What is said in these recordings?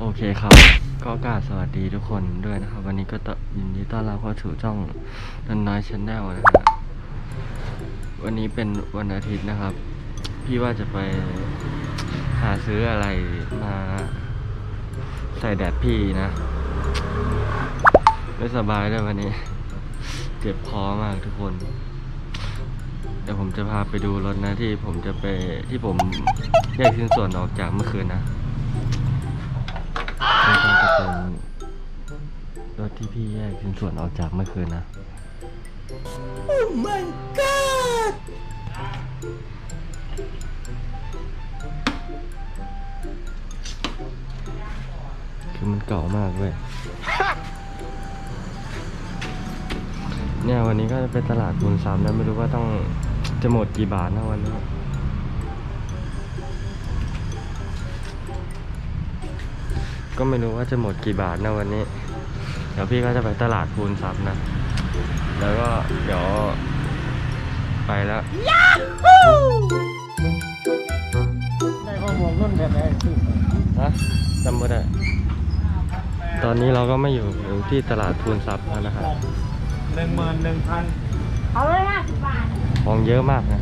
โอเคครับ ก็กราบสวัสดีทุกคนด้วยนะครับ วันนี้ก็ยินดีต้อนรับเข้าสู่ช่องนันน้อยชาแนลนะฮะวันนี้เป็นวันอาทิตย์นะครับ พี่ว่าจะไปหาซื้ออะไรมาใส่แดดพี่นะ ไม่สบายเลยวันนี้ เจ็บคอมากทุกคนเดี๋ยวผมจะพาไปดูรถนะที่ผมจะไปที่ผมแยกชิ้นส่วนออกจากเมื่อคืนนะ เป็นรถที่พี่แยกชิ้นส่วนออกจากเมื่อคืนนะคือมันเก่ามากเว้ย เนี่ยวันนี้ก็จะไปตลาดคูณซ้ำแล้วไม่รู้ว่าต้องจะหมดกี่บาทนะวันนี้ ก็ไม่รู้ว่าจะหมดกี่บาทนะวันนี้ เดี๋ยวพี่ก็จะไปตลาดคูณทรัพย์นะ แล้วก็เดี๋ยวไปแล้วได้ข้อมูลรุ่นแบบไหนสิฮะจำไม่ได้ ตอนนี้เราก็ไม่อยู่อยู่ที่ตลาดคูณทรัพย์แล้วนะครับหนึ่งหมื่นหนึ่งพันเอาเลยห้าสิบบาทของเยอะมากนะ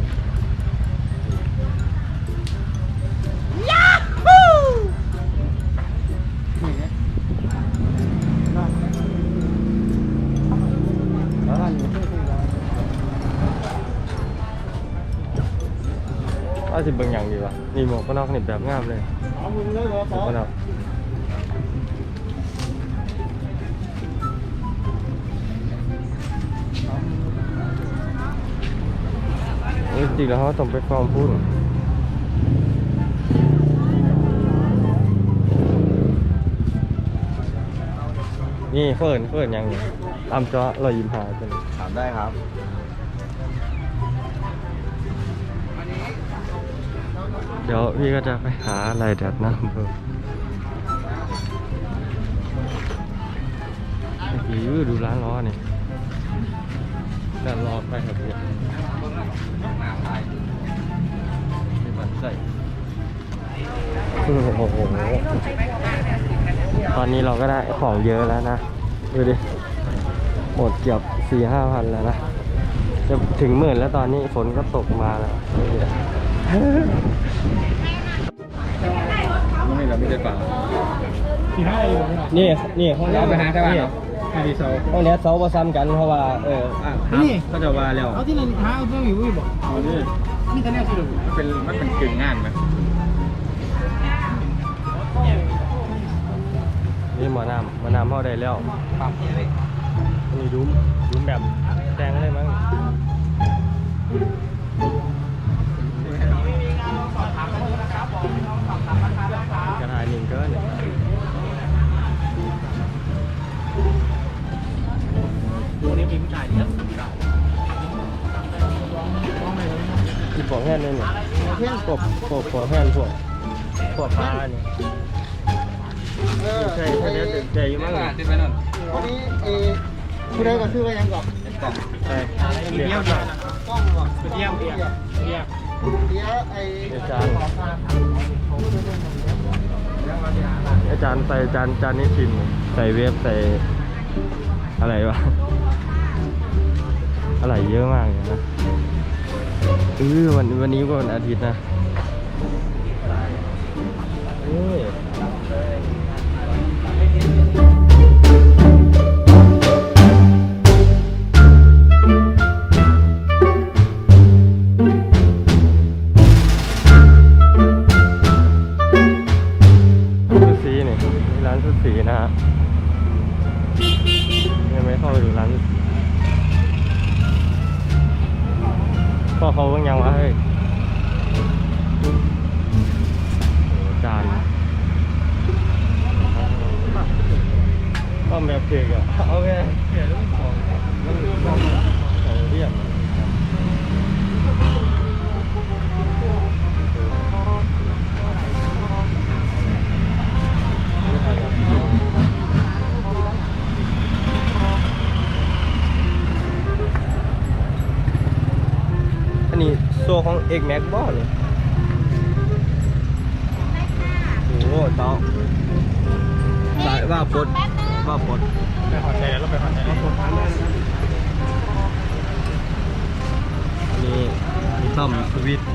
เอาสิเบิ่งอย่างดีวะนี่หมวกกันน็อกนี่แบบงามเลยเอามึงเลยเหรอหมต่วอกกันน็อกเอ้ยจริงแล้วเขาต้องไปฟอร์มพูดนี่เฟิร์นเฟิร์นยังนี่ตามจอเรายิ้มหาจังถามได้ครับ เดี๋ยวพี่ก็จะไปหาอะไรแดดน้ำเพิ่มเมื่อกี้ดูร้านล้อนี่ร้านล้อไปครับพี่ไม่มันใส่โอ้โหตอนนี้เราก็ได้ของเยอะแล้วนะ ดูดิ หมดเกือบสี่ห้าพันแล้วนะ จะถึงหมื่นแล้วตอนนี้ฝนก็ตกมาแล้ว ดูดิไม่เราไม่ได้เปล่าที่ให้อยู่นี่นี่ห้องเราไปหาที่บ้านนี่เนาะที่ดีโซห้องเนี้ยเสาประซ้ำกันเพราะว่าเอออะครับนี่เขาจะว่าแล้วเอาที่นั่นหาเอาเรื่องอยู่บ่เอาดิมีแต่แนวสรุปมันเป็นมันเป็นกึ่งงานไหมนี่หมอน้ำหมอน้ำเข้าได้แล้วปั๊มเลยนี่ดุ้มดุ้มแบบแดงเลยมั้ง ตัวนี้มีผู้ชายเยอะที่ปอกแห้งเลยเนี่ยพวกพวกปอกแห้งพวกพวกปลาเนี่ยเออใช่ใช่เดี๋ยวใจอยู่มั้งที่ไปนั่นวันนี้เอผู้ใดก็ซื้อไว้ยังก่อนกล่องใช่เดีเปียววเดียวกล้องว่ะเดียวเดียวเดียวเดียวไอ้อาจารย์อาจารย์ใส่จานจานนี้ชิมใส่เวฟใส่อะไรวะ อะไรเยอะมากเลยนะเออวันวันนี้ก็วันอาทิตย์นะ อเขาเพิ่งยังวะเฮ้ยโอ้โหจานก็แบบเก่งอะเอาไงเก่งแล้วของมันของเรียบ โซ่ของ X Max บ่เลยโอ้โหเต้าว่าปลดว่าปลดไปขอใจแล้วไปขอใจแล้วนี่มีซ่อมสวิตช์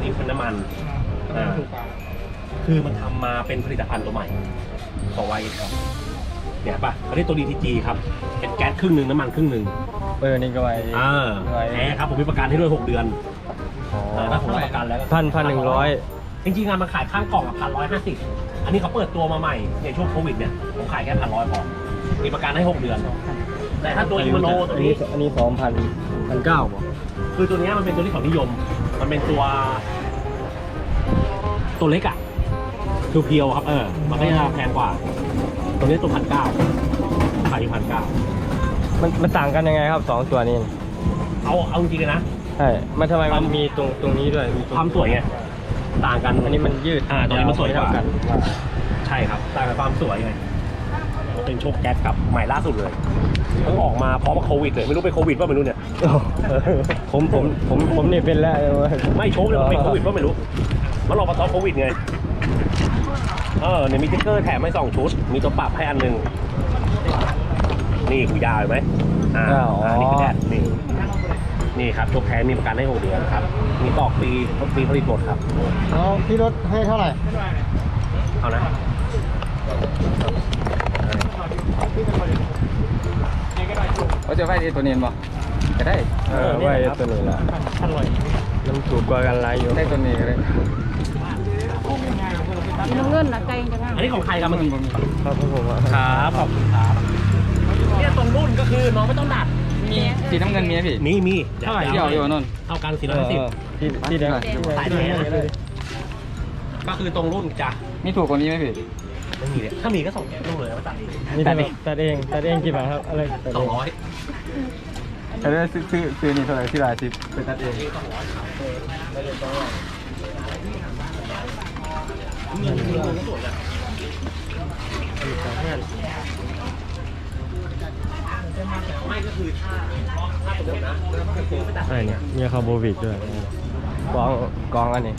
นี่คือน้ำมันอ่า คือมันทำมาเป็นผลิตภัณฑ์ตัวใหม่ของวายครับเนี่ยป่ะเขาเรียกตัว DTG ครับเป็นแก๊สครึ่งหนึ่งน้ำมันครึ่งหนึ่งเออนี่ก็ไว้อ่าไว้แท้ครับผมมีประกันให้ด้วย 6 เดือนอ่าถ้าผมรับประกันแล้วก็พันพันหนึ่งร้อยจริงๆงานมันขายข้างกล่องอะพันร้อยห้าสิบอันนี้เขาเปิดตัวมาใหม่ในช่วงโควิดเนี่ยผมขายแค่พันร้อยพอมีประกันให้ 6 เดือน แต่ถ้าตัวอิมโนตัวอันนี้นี้อันนี้สองพันพันเก้าป่ะคือตัวเนี้ยมันเป็นตัวที่ของนิยม มันเป็นตัว ตัวเล็กอะคือ เพียวครับเออ มันก็จะแพงกว่าตัวนี้ตัวพันเก้าขายอยู่พันเก้ามันมันต่างกันยังไงครับสองตัวนี้เอาเอาจริงๆเลยนะ ใช่ มันทำไมมันมีตรงตรงนี้ด้วยมีตรงความสวยไงต่างกันอันนี้มันยืดอ่าตัวนี้มันสวยกว่าไเท่กันใช่ครับ ต่างกันความสวยไงมันเป็นโชคแก๊สครับใหม่ล่าสุดเลยเพิ่งออกมาพร้อมกับโควิดเลยไม่รู้เป็นโควิดป่ะไม่รู้เนี่ยผมผมผมผมนี่เป็นแล้วไม่โชคเลยมันเป็นโควิดป่ะไม่รู้มันรอประท้อโควิดไง เออเนี่ยมีสติ๊กเกอร์แถมให้สองชุด มีตัวปรับให้อันหนึ่งนี่คือยาวเห็นไหมอ่าอ๋ออ่อ่านี่คือแดดนี่นี่ครับตัวแท้มีประกันให้หกเดือนครับ มีตอกปีปีผลิตหมดครับ แล้วพี่รถให้เท่าไหร่เอานะเขาจะไฟดีตัวเนียนบ่ก็ได้เออไว้ตัวนี้ละอร่อยมันถูกกว่ากันหลายอยู่ได้ตัวนี้ก็ได้ น้ำเงินนะใจจังอะอันนี้ของใครครับเมื่อกี้ครับผมอะครับขอบคุณครับเนี่ยตรงรุ่นก็คือน้องไม่ต้องดัดมีสีน้ำเงินมีไหมพี่มีมีเท่าไหร่เดี่ยวอยู่นนท์เท่ากันสี่เอร้อยอห้าสิบที่ที่แดงสายแดงก็คือตรงรุ่นจ้ะมีถูกกว่านี้ไหมพี่ไม่มีเลยถ้ามีก็ส่งลูกเลยมาตัดเองนี่ตัดเองตัดเองตัดเองกี่บาทครับอะไรตัดสเอองงร้อยแต่ได้ซื้อซื้อซื้อนี่เท่าไหร่ที่ร้านสิบไปตัดเอง มีมีมีสวยอะไม่ก็คือถ้าถ้าสมมตินะก็คือไม่ตัดอะไรเนี่ยมีคาร์โบวิกด้วยกองกองอันนี้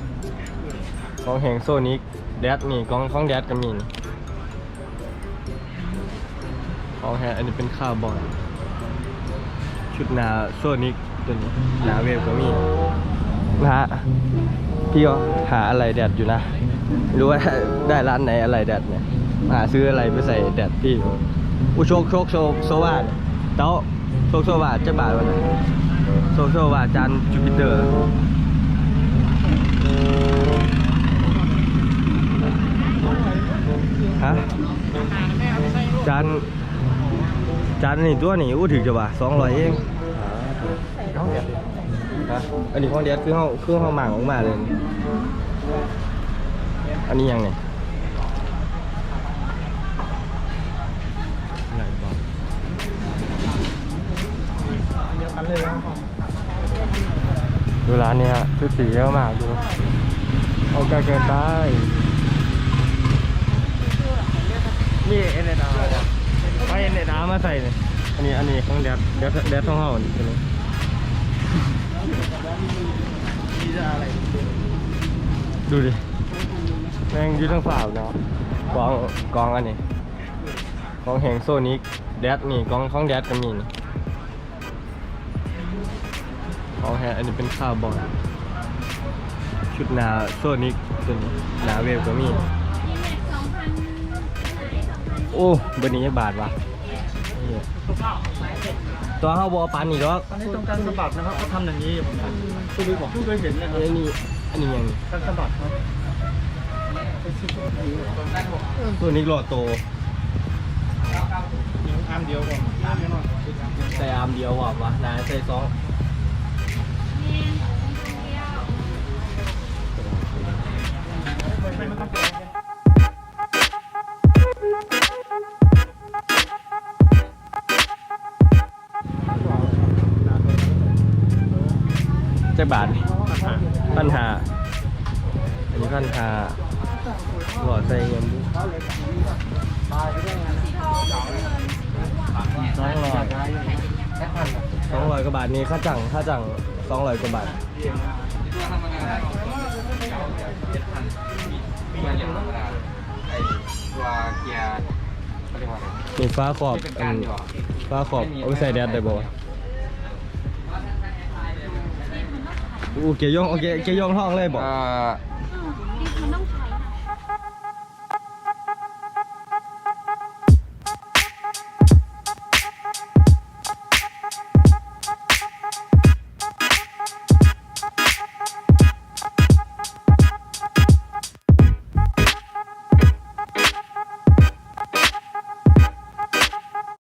กองแห่งโซนิกแดดนี่กองของแดดก็มีกองแห่งอันนี้เป็นคาร์บอนชุดหนาโซนิกตัวนี้หนาเวฟก็มีนะฮะ พี่ก็หาอะไรแดดอยู่นะรู้ว่าได้ร้านไหนอะไรแดดเนี่ยหาซื้ออะไรไปใส่แดดพี่อุโชคโชคโชคโซวาเนี่ยเต้าโชคโซวาจะบาทวันไหนโซโซวาจันจูปิเตอร์ฮะจันจันนี่ตัวนี่อู้ถึงจะบ่าสองร้อยเอง ฮะอันนี้ของเดียดคือเฮาคือเฮาหมั่งออกมาเลย อันนี้ยังไงไหนบอกดูร้านเนี้ยชุดสีเยอะมากดูเอาไกลเกินไปนี่เอ็นเอดาไปเอ็นเอดามาใส่เลยอันนี้อันนี้ของแดดแดดแดดท่องเฮานี่ใช่ไหม ดูดิ แม่งยืดทั้งฝ่าเนาะกองกองอันนี้กองแห่งโซนิกแดดนี่กองของแดดก็มีนี่ของแฮอันนี้เป็นคาร์บอนชุดหนาโซนิกตัวนี้หนาเวฟก็มี โอ้เบอร์นี้ยังบาทวะ เหี้ยตัวเขาบอปันอีกแล้วอันนี้ตรงกลางสะบัดนะครับเขาทำอย่างนี้ผมคุณดูบอกเคยเห็นนะครับอันนี้อันนี้ยังกลางสะบัดครับตัวนี้โลโตอามเดียวก่อนอามเดียวหน่อยใส่อาร์มเดียวว่ะวะนายใส่สองเจ้าบาทนี่พันหาอันนี้พันหาหลอดใส่เงินดูสองหลอดสองร้อยกว่าบาทนี่ค่าจังค่าจังสองร้อยกว่าบาทตัวธรรมดาเจ็ดพันมีเกียร์ธรรมดาไอตัวเกียร์เขาเรียกว่าอะไรนี่ฟ้าขอบที่เป็นการอยู่อะฟ้าขอบเอาไปใส่แดดได้บ่ อู้เกียร์ย่องโอเคเกียร์ย่องท้องเลยบ่เอ่อ